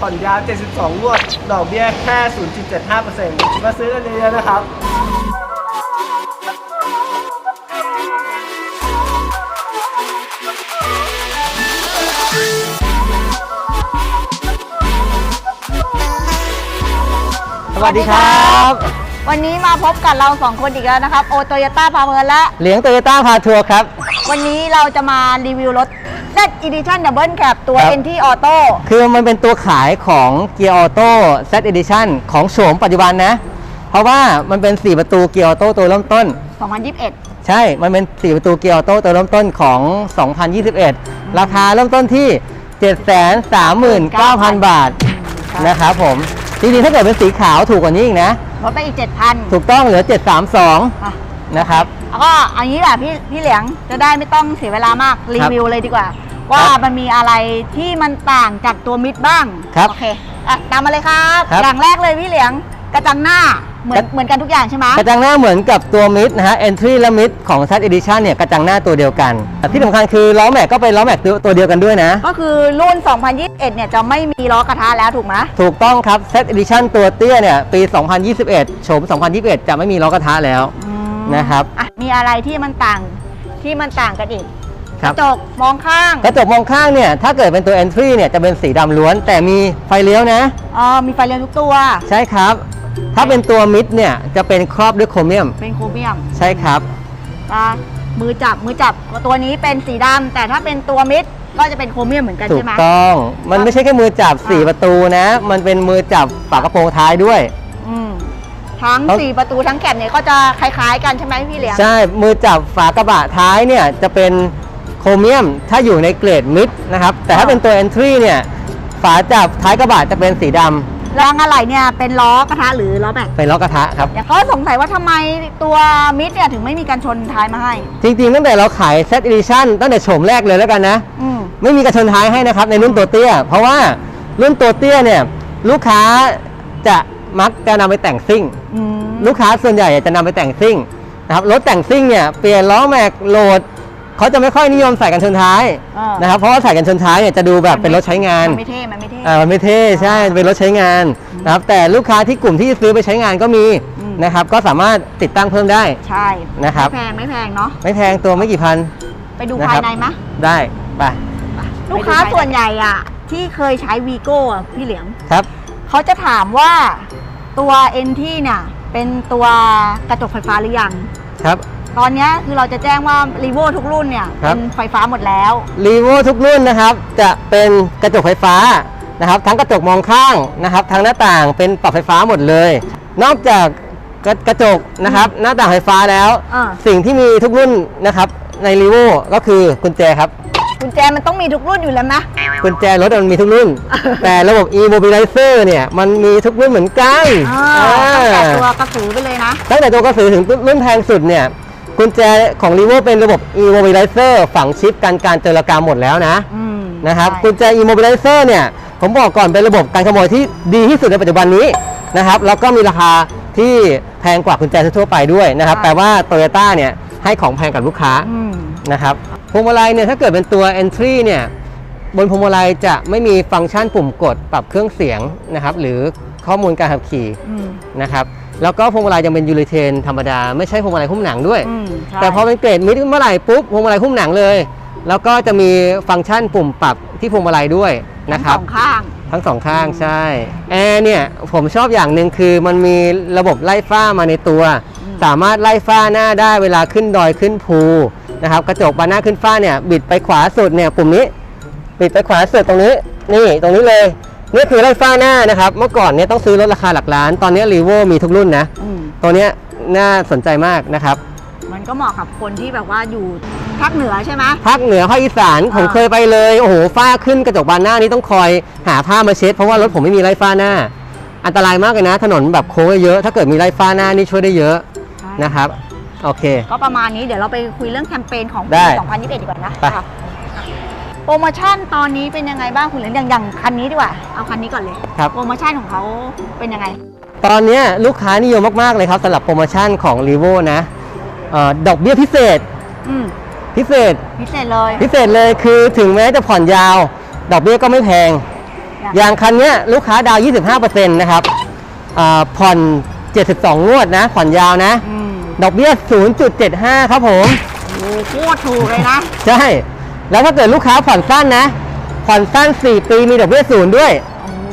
ผ่อนยาว 72งวด ดอกเบี้ยแค่ 0.75%มาซื้อกันเยอะๆนะครับสวัสดีครับ วันนี้มาพบกับเราสองคนอีกแล้วนะครับ โอโตโยต้าพาเพลินและ เหลียงโตโยต้าพาทัวร์ครับ วันนี้เราจะมารีวิวรถ Z Edition Double Cab ตัว ครับ NT Auto คือมันเป็นตัวขายของเกียร์ออโต้ Z Edition ของโฉมปัจจุบันนะ เพราะว่ามันเป็น 4 ประตูเกียร์ออโต้ตัวเริ่มต้น 2021 ใช่ มันเป็น 4 ประตูเกียร์ออโต้ตัวเริ่มต้นของ 2021 ราคาเริ่มต้นที่ 739,000 บาทนะครับผม จริงๆ ถ้าเกิดเป็นสีขาวถูกกว่านี้อีกนะ ลดไปอีก 7,000ถูกต้องเหลืออะ732นะครับ แล้วก็เอันนี้แหละพี่พี่เหลียงจะได้ไม่ต้องเสียเวลามากรีวิวเลยดีกว่า ว่ามันมีอะไรที่มันต่างจากตัวมิดบ้างครับโอเคอะตามมาเลยครับครับ อย่างแรกเลยพี่เหลียงกระจังหน้าเหมือนเหมือนกันทุกอย่างใช่ไหมกระจังหน้าเหมือนกับตัวมิดนะฮะ Entry และมิดของ Z Edition เนี่ยกระจังหน้าตัวเดียวกัน ที่สำคัญคือล้อแม็กก็เป็นล้อแม็กตัวตัวเดียวกันด้วยนะ ก็คือรุ่น 2021 เนี่ยจะไม่มีล้อกระทะแล้วถูกไหมถูกต้องครับ Z Edition ตัวเตี้ยเนี่ยปี 2021โฉม 2021 จะไม่มีล้อกระทะแล้ว อืมนะครับ อะมีอะไรที่มันต่างที่มันต่างกันอีกค กรับระจกมองข้างกระจกมองข้างเนี่ยถ้าเกิดเป็นตัว Entry เนี่ยจะเป็นสีดำล้วน แต่มีไฟเลี้ยวนะ อ๋อมีไฟเลี้ยวทุกตัว ใช่ครับ ถ้าเป็นตัวมิดเนี่ยจะเป็นครอบด้วยโครเมียม เป็นโครเมียมใช่ครับอะมือจับมือจับตัวนี้เป็นสีดำแต่ถ้าเป็นตัวมิดก็จะเป็นโครเมียมเหมือนกันถูใช่กไหม ต้องมันไม่ใช่แค่มือจับ4ประตูนะ มันเป็นมือจับฝากระโปรงท้ายด้วย อืมทั้งเขาสี่ประตูทั้งแคบเนี่ยก็จะคล้ายๆ กันใช่ไหมพี่เหลียง ใช่มือจับฝากระบะท้ายเนี่ยจะเป็นโค รเมียมถ้าอยู่ในเกรดมิดนะครับ แต่ถ้าเป็นตัว Entry เนี่ยฝาจับท้ายกระบะจะเป็นสีดำรางอะไรเนี่ยเป็นล้อกระทะหรือล้อแม็กเป็นล้อกระทะครับ อย่างเขาสงสัยว่าทำไมตัวมิดเนี่ยถึงไม่มีการชนท้ายมาให้ จริงๆ ตั้งแต่เราขาย Set Edition ตั้งแต่โฉมแรกเลยแล้วกันนะ อืม ไม่มีกระชนท้ายให้นะครับในรุ่นตัวเตี้ย เพราะว่ารุ่นตัวเตี้ยเนี่ยลูกค้าจะมักจะนำไปแต่งซิ่ง อืม ลูกค้าส่วนใหญ่จะนำไปแต่งซิ่งนะครับรถแต่งซิ่งเนี่ยเปลี่ยนล้อแม็กโหลด เขาจะไม่ค่อยนิยมใส่กันชนท้ายอ่าน นะครับเพราะว่าใส่กันชนท้ายเนี่ยจะดูแบบเป็นรถใช้งาน มันไม่เท่ มันไม่เท่ อ่ามันไม่เท่ใช่เป็นรถใช้งานนะครับแต่ลูกค้าที่กลุ่มที่ซื้อไปใช้งานก็มีอืม นะครับก็สามารถติดตั้งเพิ่มได้ ใช่นะครับ ไม่แพง ไม่แพงเนาะ ไม่แพงตัวไม่กี่พัน ไปดูนะคภารัยบในมะ ได้ไปลูกค้าส่วนใหญ่อะที่เคยใช้วีโก้อะพี่เหลียงครับ เขาจะถามว่าตัวเอ็นที่เนี่ย เป็นตัวกระจกไฟฟ้าหรือยัง ครับ ตอนเนี้ยคือเราจะแจ้งว่ารีโวทุกรุ่นเนี่ยครับเป็นไฟฟ้าหมดแล้ว รีโวทุกรุ่นนะครับจะเป็นกระจกไฟฟ้านะครับ ทั้งกระจกมองข้างนะครับทั้งหน้าต่างเป็นปรับไฟฟ้าหมดเลย นอกจากกระกระจกนะครับหน้าต่างไฟฟ้าแล้ว อ่า สิ่งที่มีทุกรุ่นนะครับในรีโวก็คือกุญแจครับกุญแจมันต้องมีทุกรุ่นอยู่แล้วนะ กุญแจรถมันมีทุกรุ่น แต่ระบบ e-mobilizer เนี่ยมันมีทุกรุ่นเหมือนกันอ่าตั้งแต่อ่าตัวกระสือไปเลยนะ ตั้งแต่ตัวกระสือถึงรุ่นแพงสุดเนี่ย กุญแจของ r e v o เป็นระบบ e-mobilizer ฝังชิปกันการเจรกรรมหมดแล้วนะอืมนะครับใช่กุญแจ e-mobilizer เนี่ยผมบอกก่อนเป็นระบบการขโมยที่ดีที่สุดในปัจจุบันนี้นะครับแล้วก็มีราคาที่แพงกว่ากุญแจทั่วๆไปด้วยนะครับแปลว่า Toyota เนี่ยให้ของแพงกับลูกค้าอืมนะครับพวงมาลัยเนี่ยถ้าเกิดเป็นตัว entry เนี่ยบนพวงมาลัยจะไม่มีฟังก์ชันปุ่มกดปรับเครื่องเสียงนะครับหรือข้อมูลการขับขี่อืมนะครับ แล้วก็พวงมาลัยยังเป็นยูริเทนธรรมดาไม่ใช่พวงมาลัยหุ้มหนังด้วยอืมใช่แต่พอเป็นเกรดมิดเมื่อไหร่ปุ๊บพวงมาลัยหุ้มหนังเลย แล้วก็จะมีฟังก์ชันปุ่มปรับที่พวงมาลัยด้วยนะครับทั้งสองข้างทั้งสองข้างใช่แอร์เนี่ยผมชอบอย่างหนึ่งคือมันมีระบบไล่ฟ้ามาในตัว สามารถไล่ฟ้าหน้าได้เวลาขึ้นดอยขึ้นภูนะครับกระจกบานหน้าขึ้นฟ้าเนี่ยบิดไปขวาสุดเนี่ยปุ่มนี้ บิดไปขวาสุดตรงนี้ นี่ตรงนี้เลย นี่คือไล่ฟ้าหน้านะครับ เมื่อก่อนเนี่ยต้องซื้อรถราคาหลักล้าน ตอนนี้รีโวมีทุกรุ่นนะ อืมตัวเนี้ยน่าสนใจมากนะครับ มันก็เหมาะกับคนที่แบบว่าอยู่ภาคเหนือใช่ไหม ภาคเหนือภาคอีสานผมอ่า เคยไปเลย โอ้โห ฝ้าขึ้นกระจกบานหน้านี้ต้องคอยหาผ้ามาเช็ด เพราะว่ารถผมไม่มีไล่ฟ้าหน้า อันตรายมากเลยนะ ถนนแบบโค้งเยอะๆถ้าเกิดมีไล่ฟ้าหน้านี่ช่วยได้เยอะใช่นะครับ โอเค ก็ประมาณนี้เดี๋ยวเราไปคุยเรื่องแคมเปญของได้ปี2021 ดีกว่านะไป ค่ะ โปรโมชั่นตอนนี้เป็นยังไงบ้างคุณเหรียญอย่างอย่างคันนี้ดีกว่า เอาคันนี้ก่อนเลย ครับ โปรโมชั่นของเขาเป็นยังไง ตอนเนี้ยลูกค้านิยมมาก ๆ เลยครับสำหรับโปรโมชั่นของ r e v o นะเออดอกเบี้ยพิเศษอืมพิเศษ พิเศษเลยพิเศษเลยคือถึงแม้จะผ่อนยาว ดอกเบี้ยก็ไม่แพง อย่างคันเนี้ยลูกค้าดาวน์25%นะครับอ่าผ่อน 72 งวดนะ ผ่อนยาวนะ อืมดอกเบี้ย 0.75 ครับผม โอ้โหโคตรถูกเลยนะ ใช่ แล้วถ้าเกิดลูกค้าผ่อนสั้นนะ ผ่อนสั้น 4 ปีมีดอกเบี้ยศูนย์ด้วย โอ้โห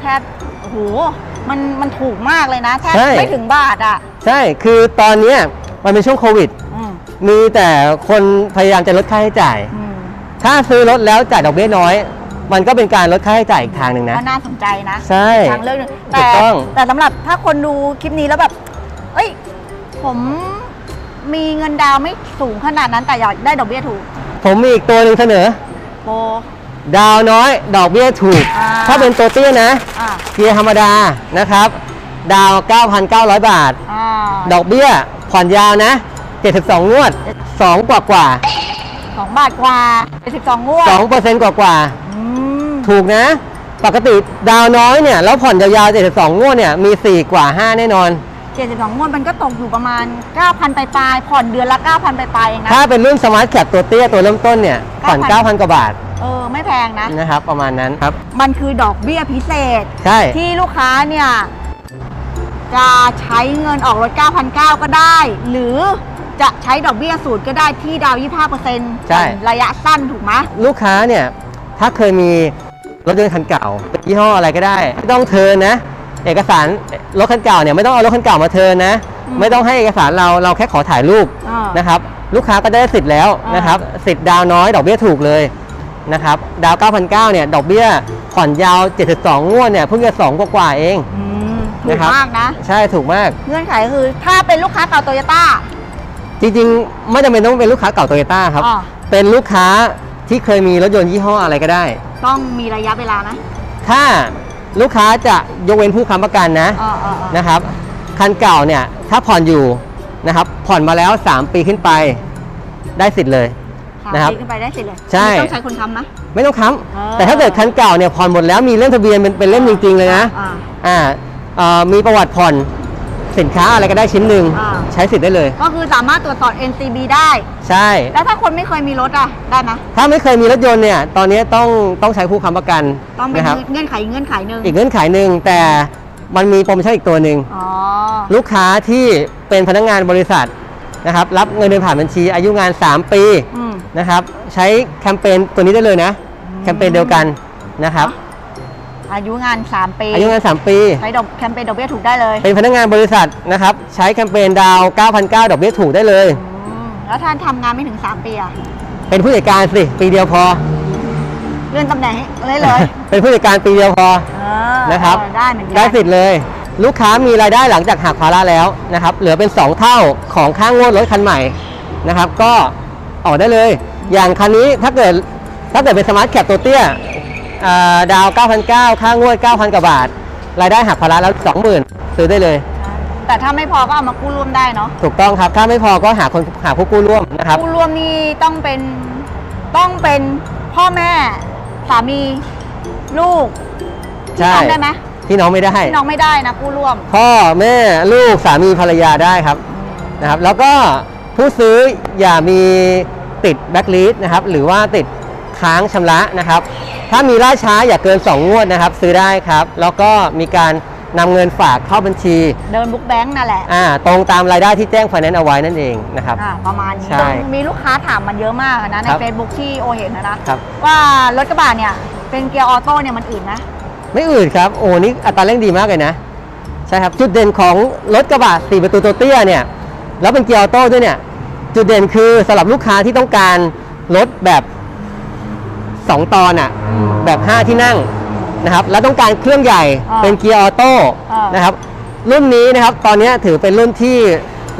แทบโอ้โหมันมันถูกมากเลยนะแทบใช่ ไม่ถึงบาทอะใช่ คือตอนเนี้ยมันเป็นช่วงโควิด อืมมีแต่คนพยายามจะลดค่าใช้จ่าย อืมถ้าซื้อรถแล้วจ่ายดอกเบี้ยน้อย มันก็เป็นการลดค่าใช้จ่ายอีกทางหนึ่งนะ ก็น่าสนใจนะใช่ ทางเลือกหนึ่งถูแต่กต้อง แต่สำหรับถ้าคนดูคลิปนี้แล้วแบบ เอ้ย ผมมีเงินดาวน์ไม่สูงขนาดนั้นแต่อยากได้ดอกเบี้ยถูก ผมมีอีกตัวหนึ่งเสนอโปรดาวน้อย ดอกเบี้ยถูก อ่า ถ้าเป็นตัวเตี้ยนะ อ่าเกียร์ธรรมดานะครับ ดาว 9,900 บาท อ่า ดอกเบี้ยผ่อนยาวนะ 72 งวด 2 กว่ากว่าสองบาทกว่าเป็นสิบสองงวด2เปอร์เซ็นต์กว่ากว่า อืมถูกนะ ปกติดาวน้อยเนี่ย แล้วผ่อนยาวๆ72 งวดเนี่ย มี 4 กว่า 5 แน่นอน เจ็ดสิบสองงวดมันก็ตกอยู่ประมาณ 9,000ปลายๆผ่อนเดือนละ 9,000ปลายๆเองนะ ถ้าเป็นรุ่นสมาร์ทแคปตัวเตี้ยตัวเริ่มต้นเนี่ยผ่อน9,000 9,000 กว่าบาทเออ ไม่แพงนะ นะครับ ประมาณนั้นครับ มันคือดอกเบี้ยพิเศษ ใช่ ที่ลูกค้าเนี่ย จะใช้เงินออกรถ 9,900 ก็ได้ หรือจะใช้ดอกเบี้ยสูตรก็ได้ที่ดาว 25%ใช่ ระยะสั้นถูกไหม ลูกค้าเนี่ย ถ้าเคยมีรถยนต์คันเก่าเป็นยี่ห้ออะไรก็ได้ ไม่ต้องเทิร์นนะ เอกสารรถคันเก่าเนี่ยไม่ต้องเอารถคันเก่ามาเทิร์นนะ ไม่ต้องให้เอกสารเราเราแค่ขอถ่ายรูปอ่านนะครับลูกค้าก็ได้สิทธิ์แล้วอ่านนะครับสิทธิ์ดาวน้อยดอกเบี้ยถูกเลยนะครับดาว 9,900เนี่ยดอกเบี้ยผ่อนยาว 72 งวดเนี่ยเพิ่งจะ2กว่าๆเองอืมถูนะกครับมากนะ ใช่ถูกมาก เงื่อนไขคือถ้าเป็นลูกค้าเก่าโตโยต้าจริงๆ ไม่จำเป็นต้องเป็นลูกค้าเก่าโตโยต้าครับอ่าเป็นลูกค้าที่เคยมีรถยนต์ยี่ห้ออะไรก็ได้ ต้องมีระยะเวลานะ ถ้า ลูกค้าจะยกเว้นผู้ค้ำประกันนะอ่าอ่าอ่านะครับ คันเก่าเนี่ยถ้าผ่อนอยู่นะครับผ่อนมาแล้ว 3 ปีขึ้นไปได้สิทธิ์เลยสามนะครับปีขึ้นไปได้สิเลยใช่ ไม่ต้องใช้คนค้ำนะ ไม่ต้องค้อ่าำแต่ถ้าเกิดคันเก่าเนี่ยผ่อนหมดแล้วมีเล่มทะเบียนเป็นเป็นเล่มจริงๆเลยนะ อ่าอ่าเอ่อมีประวัติผ่อน สินค้าอะไรก็ได้ชิ้นหนึ่งอ่า ใช้สิทธิ์ได้เลย ก็คือสามารถตรวจสอบ NCB ได้ ใช่ แล้วถ้าคนไม่เคยมีรถอะได้ไหมถ้าไม่เคยมีรถยนต์เนี่ยตอนนี้ต้องต้องใช้ผู้ค้ำประกันต้องเป็นนะครับเงื่อนไขเงื่อนไขหนึ่งอีกเงื่อนไขหนึ่งแต่มันมีโปรโมชั่นอีกตัวหนึ่ง อ๋อ ลูกค้าที่เป็นพนักงานบริษัทนะครับรับเงินเดือนผ่านบัญชีอายุงาน 3 ปีอืม นะครับใช้แคมเปญตัวนี้ได้เลยนะ แคมเปญเดียวกันนะครับ อายุงาน 3 ปีอายุงาน 3 ปี ใช้ดอกแคมเปญดอกเบี้ยถูกได้เลยเป็นพนักงานบริษัทนะครับ ใช้แคมเปญดาว 9,900 ดอกเบี้ยถูกได้เลยอืมแล้วท่านทำงานไม่ถึง 3 ปีอะ เป็นผู้จัดการสิ ปีเดียวพอ เลื่อนตำแหน่งให้เลยเลย เป็นผู้จัดการปีเดียวพอเออนะครับเออได้เหมือนกัได้สิทธิ์เลย ลูกค้ามีรายได้หลังจากหักภาระแล้วนะครับ เหลือเป็น 2 เท่าของค่างวดรถคันใหม่นะครับ ก็ออกได้เลย อย่างคันนี้ถ้าเกิดถ้าเกิดเป็นสมาร์ทแคปตัวเตี้ยอ่า ดาว 9,900 ค่างวด 9,000 กว่าบาท รายได้หักภาระแล้ว 20,000 ซื้อได้เลย แต่ถ้าไม่พอก็เอามากู้ร่วมได้เนาะ ถูกต้องครับ ถ้าไม่พอก็หาคนหาผู้กู้ร่วมนะครับ กู้ร่วมนี่ต้องเป็นต้องเป็นพ่อแม่ สามี ลูกใช่ทำได้ไหมพี่น้องไม่ได้ พี่น้องไม่ได้นะกู้ร่วม พ่อแม่ลูกสามีภรรยาได้ครับนะครับ แล้วก็ผู้ซื้ออย่ามีติดแบ็คลิสต์นะครับ หรือว่าติดค้างชำระนะครับ ถ้ามีล่าช้าอย่าเกิน 2 งวดนะครับ ซื้อได้ครับ แล้วก็มีการนำเงินฝากเข้าบัญชีเดินบุ๊กแบงค์นั่นแหละอ่าตรงตามรายได้ที่แจ้งไฟแนนซ์เอาไว้นั่นเองนะครับ อ่าประมาณนี้ใช่มีลูกค้าถามมันเยอะมากอะนะ ใน ครับ Facebook ที่โอเห็นนะนะครับ ว่ารถกระบะเนี่ย เป็นเกียร์ออโต้เนี่ยมันอื่นไหมไม่อื่นครับ โอ้นี่อัตราเร่งดีมากเลยนะ ใช่ครับ จุดเด่นของรถกระบะ4ประตูตัวเตี้ยเนี่ย แล้วเป็นเกียร์ออโต้ด้วยเนี่ย จุดเด่นคือสำหรับลูกค้าที่ต้องการรถแบบ 2 ตอนอะแบบ5ที่นั่งนะครับแล้วต้องการเครื่องใหญ่อ่าเป็นเกียร์ออโต้อ่านนะครับรุ่นนี้นะครับตอนนี้ถือเป็นรุ่นที่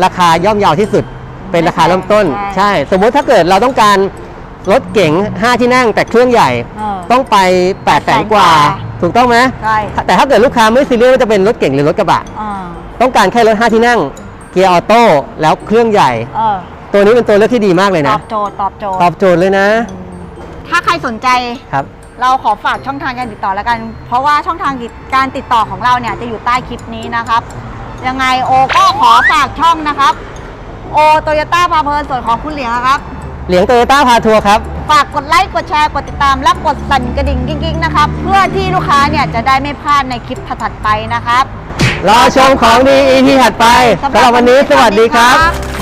ราคาย่อมเยาวที่สุด เป็นราคาเริ่มต้น ใช่ใช่สมมุติถ้าเกิดเราต้องการรถเก๋ง5 ที่นั่งแต่เครื่องใหญ่เออต้องไป8 0 0 0 0 0กว่ากว่า ถูกต้องไหมใช่แต่ถ้าเกิดลูกค้าไม่ซีเรียสว่าจะเป็นรถเก่งหรือรถกระบะอ่าต้องการแค่รถ5ที่นั่ง เกียร์ออโต้แล้วเครื่องใหญ่เออตัวนี้เป็นตัวเลือกที่ดีมากเลยตนะอบโจทย์ตอบโจทย์ตอบโจทย์เลยนะ ถ้าใครสนใจ ครับ เราขอฝากช่องทางการติดต่อแล้วกัน เพราะว่าช่องทางการติดต่อของเราเนี่ยจะอยู่ใต้คลิปนี้นะครับ ยังไงโอก็ขอฝากช่องนะครับ โอโตโยต้าพาเพลินส่วนของคุณเหลียงนะครับ เหลียงโตโยต้าพาทัวร์ครับ ฝากกดไลค์ กดแชร์ กดติดตาม และกดสั่นกระดิ่งกิ๊งๆนะครับ เพื่อที่ลูกค้าเนี่ยจะได้ไม่พลาดในคลิปถัดๆไปนะครับ รอชมของดี EP ถัดไปสำหรับวันนี้สวัสดีครับสวัสดี